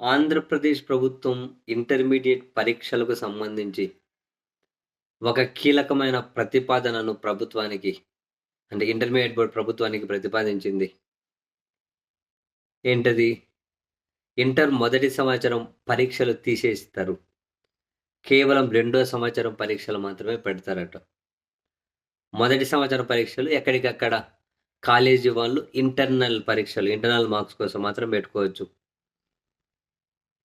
ఆంధ్రప్రదేశ్ ప్రభుత్వం ఇంటర్మీడియట్ పరీక్షలకు సంబంధించి ఒక కీలకమైన ప్రతిపాదనను ప్రభుత్వానికి అంటే ఇంటర్మీడియట్ బోర్డ్ ప్రభుత్వానికి ప్రతిపాదించింది. ఏంటది? ఇంటర్ మొదటి సంవత్సరం పరీక్షలు తీసేస్తారు. కేవలం రెండో సంవత్సరం పరీక్షలు మాత్రమే పెడతారట. మొదటి సంవత్సరం పరీక్షలు ఎక్కడికక్కడ కాలేజీ వాళ్ళు ఇంటర్నల్ పరీక్షలు ఇంటర్నల్ మార్క్స్ కోసం మాత్రం పెట్టుకోవచ్చు.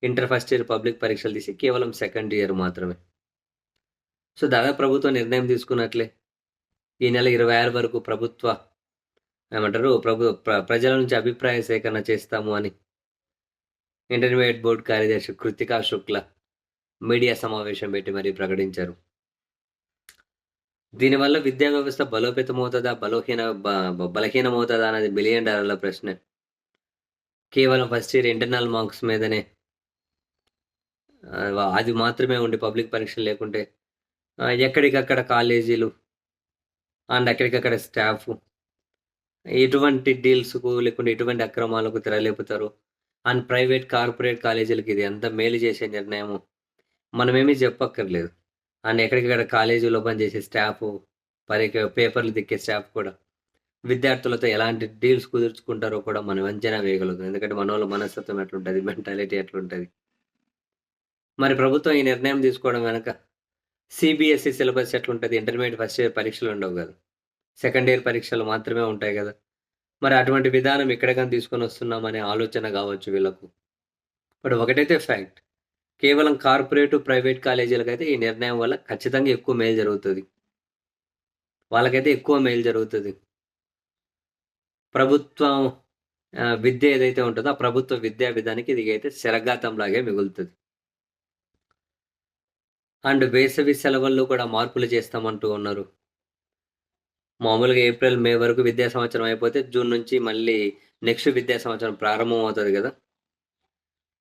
ఇంటర్ ఫస్ట్ ఇయర్ పబ్లిక్ పరీక్షలు తీసి కేవలం సెకండ్ ఇయర్ మాత్రమే. సో దాదాపు ప్రభుత్వం నిర్ణయం తీసుకున్నట్లే. ఈ నెల ఇరవై ఆరు వరకు ప్రభుత్వ ఏమంటారు ప్రభు ప్ర- ప్రజల నుంచి అభిప్రాయ సేకరణ చేస్తాము అని ఇంటర్మీడియట్ బోర్డు కార్యదర్శి కృతికా శుక్ల మీడియా సమావేశం పెట్టి మరీ ప్రకటించారు. దీనివల్ల విద్యా వ్యవస్థ బలోపేతమవుతుందా బలహీన బ- బలహీనమవుతుందా అనేది బిలియన్ డాలర్ల ప్రశ్న. కేవలం ఫస్ట్ ఇయర్ ఇంటర్నల్ మార్క్స్ మీదనే అది మాత్రమే ఉండి పబ్లిక్ పరీక్షలు లేకుంటే ఎక్కడికక్కడ కాలేజీలు అండ్ ఎక్కడికక్కడ స్టాఫ్ ఎటువంటి డీల్స్కు లేకుంటే ఎటువంటి అక్రమాలకు తెరలేపుతారు. అండ్ ప్రైవేట్ కార్పొరేట్ కాలేజీలకి ఇది ఎంత మేలు చేసే నిర్ణయము మనమేమీ చెప్పక్కర్లేదు. అండ్ ఎక్కడికక్కడ కాలేజీలో పనిచేసే స్టాఫ్ పరీక్ష పేపర్లు దిక్కే స్టాఫ్ కూడా విద్యార్థులతో ఎలాంటి డీల్స్ కుదుర్చుకుంటారో కూడా మనం అంచనా వేయగలుగుతాం. ఎందుకంటే మన వాళ్ళ మనస్తత్వం ఎట్లుంటుంది మెంటాలిటీ ఎట్లుంటుంది. మరి ప్రభుత్వం ఈ నిర్ణయం తీసుకోవడం కనుక సిబిఎస్ఈ సిలబస్ ఎట్లుంటుంది? ఇంటర్మీడియట్ ఫస్ట్ ఇయర్ పరీక్షలు ఉండవు కదా. సెకండ్ ఇయర్ పరీక్షలు మాత్రమే ఉంటాయి కదా. మరి అటువంటి విధానం ఇక్కడ కానీ తీసుకొని వస్తున్నామనే ఆలోచన కావచ్చు వీళ్ళకు. బట్ ఒకటైతే ఫ్యాక్ట్ కేవలం కార్పొరేట్ ప్రైవేట్ కాలేజీలకైతే ఈ నిర్ణయం వల్ల ఖచ్చితంగా ఎక్కువ మేలు జరుగుతుంది. వాళ్ళకైతే ఎక్కువ మేలు జరుగుతుంది. ప్రభుత్వం విద్య ఏదైతే ఉంటుందో ఆ ప్రభుత్వ విద్యా విధానికి ఇది అయితే శరఘాతంలాగే మిగులుతుంది. అండ్ వేసవి సెలవుల్లో కూడా మార్పులు చేస్తామంటూ ఉన్నారు. మామూలుగా ఏప్రిల్ మే వరకు విద్యా సంవత్సరం అయిపోతే జూన్ నుంచి మళ్ళీ నెక్స్ట్ విద్యా సంవత్సరం ప్రారంభం అవుతుంది కదా.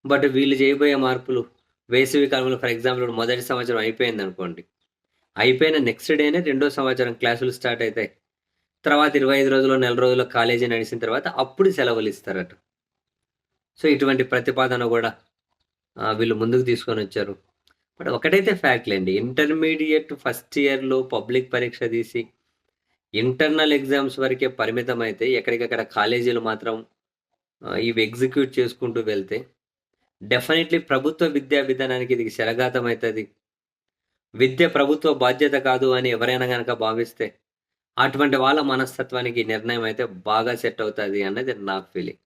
బట్ వీళ్ళు చేయబోయే మార్పులు వేసవి కాలంలో ఫర్ ఎగ్జాంపుల్ మొదటి సంవత్సరం అయిపోయింది అనుకోండి. అయిపోయిన నెక్స్ట్ డేనే రెండో సంవత్సరం క్లాసులు స్టార్ట్ అవుతాయి తర్వాత ఇరవై ఐదు రోజులు నెల రోజుల్లో కాలేజీ నడిచిన తర్వాత అప్పుడు సెలవులు ఇస్తారట. సో ఇటువంటి ప్రతిపాదన కూడా వీళ్ళు ముందుకు తీసుకొని వచ్చారు. బట్ ఒకటైతే ఫ్యాక్ట్లేండి ఇంటర్మీడియట్ ఫస్ట్ ఇయర్లో పబ్లిక్ పరీక్ష తీసి ఇంటర్నల్ ఎగ్జామ్స్ వరకే పరిమితం అయితే ఎక్కడికక్కడ కాలేజీలు మాత్రం ఇవి ఎగ్జిక్యూట్ చేసుకుంటూ వెళ్తే డెఫినెట్లీ ప్రభుత్వ విద్యా విధానానికి ఇది శరఘాతం అవుతుంది విద్య ప్రభుత్వ బాధ్యత కాదు అని ఎవరైనా కనుక భావిస్తే అటువంటి వాళ్ళ మనస్తత్వానికి నిర్ణయం అయితే బాగా సెట్ అవుతుంది అన్నది నా ఫీలింగ్